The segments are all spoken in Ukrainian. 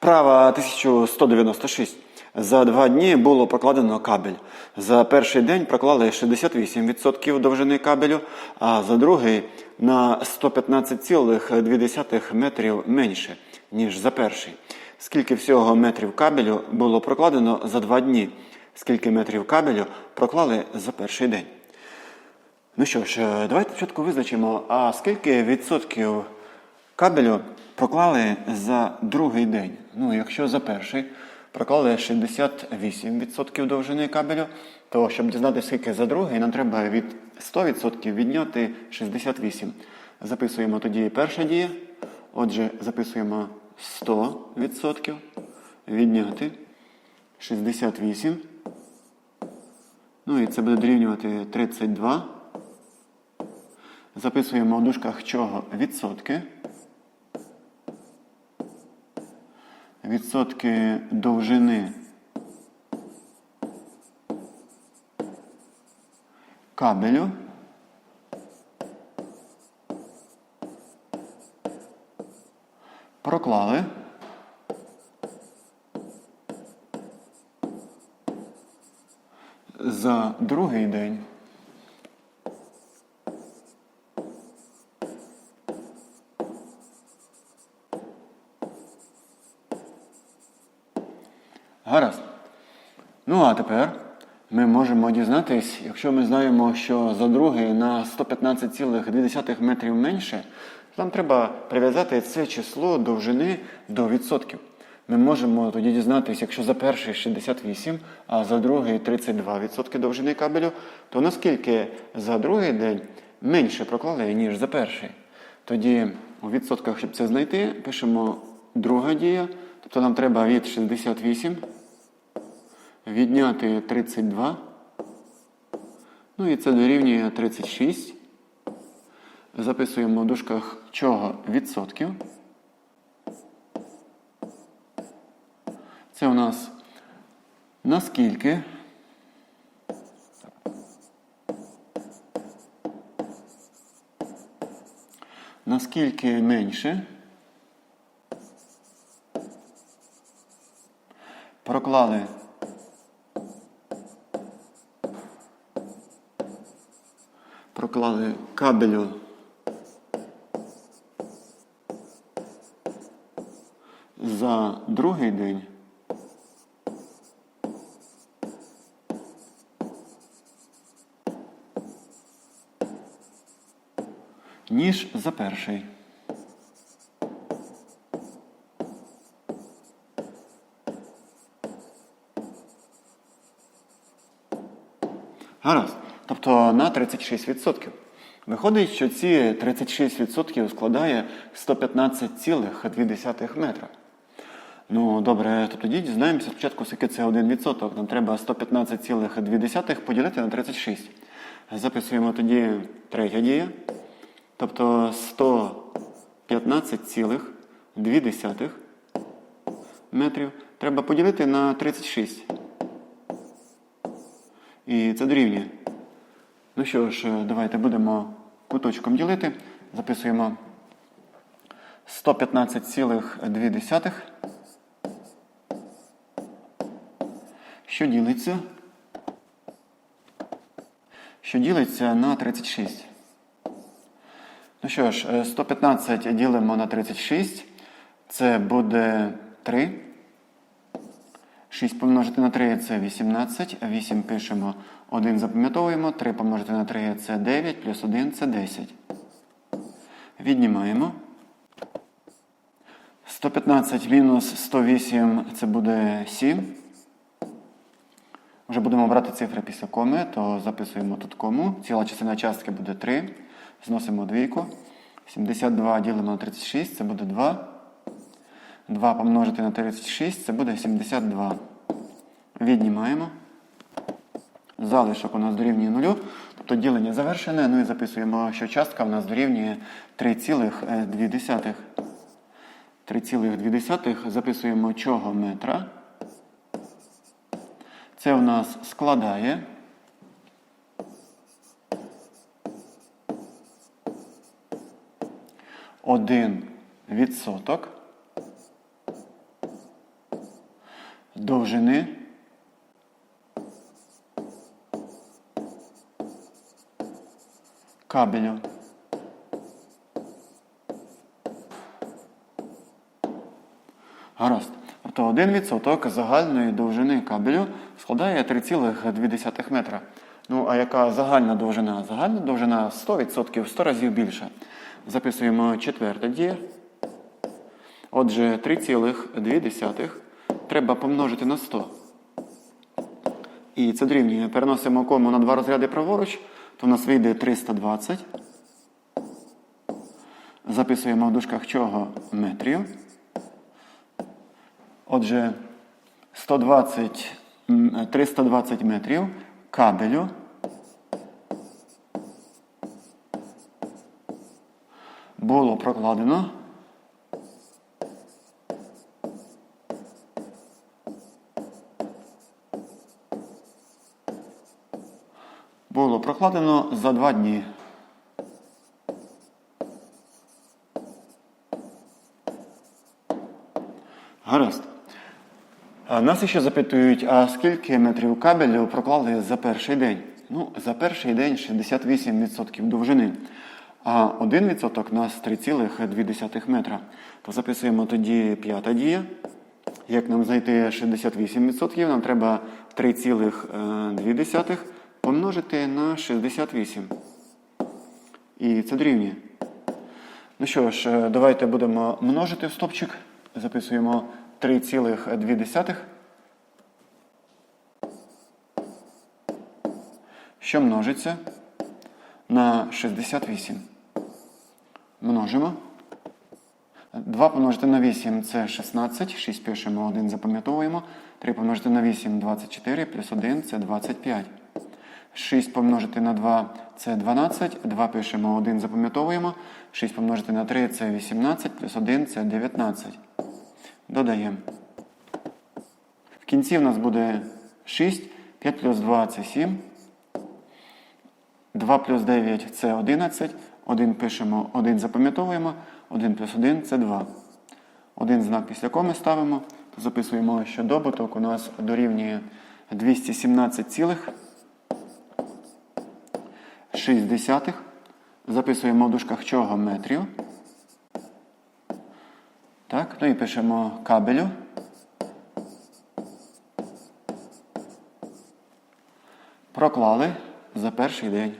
Вправа 1196. За два дні було прокладено кабель. За перший день проклали 68% довжини кабелю, а за другий на 115,2 метрів менше, ніж за перший. Скільки всього метрів кабелю було прокладено за два дні? Скільки метрів кабелю проклали за перший день? Ну що ж, давайте спочатку визначимо, а скільки відсотків кабелю проклали за другий день. Ну, якщо за перший проклали 68% довжини кабелю, то щоб дізнатися, скільки за другий, нам треба від 100% відняти 68. Записуємо тоді перша дія. Отже, записуємо 100% відняти 68. Ну і це буде дорівнювати 32. Записуємо в дужках чого відсотки. Відсотки довжини кабелю. Проклали. За другий день. Гаразд. Ну а тепер ми можемо дізнатись, якщо ми знаємо, що за другий на 115,2 метрів менше, нам треба прив'язати це число довжини до відсотків. Ми можемо тоді дізнатися, якщо за перший 68, а за другий 32% довжини кабелю, то наскільки за другий день менше проклали, ніж за перший. Тоді у відсотках, щоб це знайти, пишемо друга дія. Тобто нам треба від 68 відняти 32. Ну і це дорівнює 36. Записуємо в дужках чого відсотків. Це у нас наскільки. Наскільки менше проклали проклали кабелю за другий день. Ніж за перший. Гаразд. На 36%. Виходить, що ці 36% складає 115,2 метра. Ну, добре, то тоді дізнаємося спочатку, скільки це 1%. Нам треба 115,2 поділити на 36. Записуємо тоді третя дія. Тобто 115,2 метрів треба поділити на 36. І це дорівнює. Ну що ж, давайте будемо куточком ділити. Записуємо 115,2. Що ділиться? Що ділиться на 36. Ну що ж, 115 ділимо на 36. Це буде 3. 6 помножити на 3 це 18. 8 пишемо, 1 запам'ятовуємо. 3 помножити на 3 це 9, плюс 1 це 10. Віднімаємо. 115 мінус 108 це буде 7. Вже будемо брати цифри після коми, то записуємо тут кому. Ціла частина частки буде 3. Зносимо двійку. 72 ділимо на 36, це буде 2. 2 помножити на 36, це буде 72. Віднімаємо. Залишок у нас дорівнює 0. Тобто ділення завершене. Ну і записуємо, що частка у нас дорівнює 3,2. 3,2 записуємо чого метра. Це у нас складає. Один відсоток довжини кабелю. Гаразд. Тобто 1% загальної довжини кабелю складає 3,2 метра. Ну, а яка загальна довжина? Загальна довжина 100%, 100 разів більша. Записуємо четверте діє. Отже, 3,2 треба помножити на 100. І це дорівнює. Переносимо кому на два розряди праворуч, то в нас вийде 320. Записуємо в дужках чого метрів. Отже, 120, 320 метрів кабелю. Було прокладено. Було прокладено за два дні. Гаразд. Нас ще запитують, а скільки метрів кабелю проклали за перший день? Ну, за перший день 68% довжини, а 1% у нас 3,2 метра. То записуємо тоді п'ята дія. Як нам знайти 68%, нам треба 3,2 помножити на 68. І це дорівнює. Ну що ж, е, давайте будемо множити в стопчик. Записуємо 3,2. Що множиться на 68. Множимо. 2 помножити на 8 це 16. 6 пишемо, 1 запам'ятовуємо. 3 помножити на 8 24, плюс 1 це 25. 6 помножити на 2 це 12. 2 пишемо, 1 запам'ятовуємо. 6 помножити на 3 це 18, плюс 1 це 19. Додаємо. В кінці в нас буде 6. 5 плюс 2 це 7. 2 плюс 9 це 11. 1 пишемо, 1 запам'ятовуємо. 1 плюс 1 це 2. Один знак після коми ставимо. Записуємо, що добуток у нас дорівнює 217,6. Записуємо в дужках чого метрів. Так, ну і пишемо кабелю. Проклали за перший день.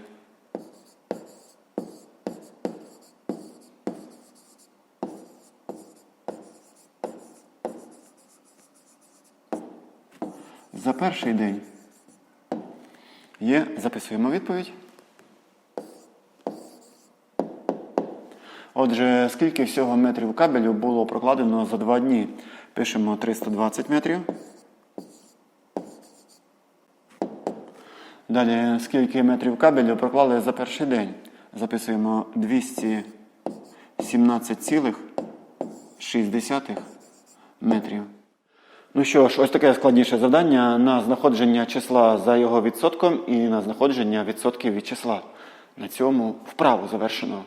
За перший день. Є, записуємо відповідь. Отже, скільки всього метрів кабелю було прокладено за два дні? Пишемо 320 метрів. Далі, скільки метрів кабелю проклали за перший день? Записуємо 217,6 метрів. Ну що ж, ось таке складніше завдання на знаходження числа за його відсотком і на знаходження відсотків від числа. На цьому вправу завершено.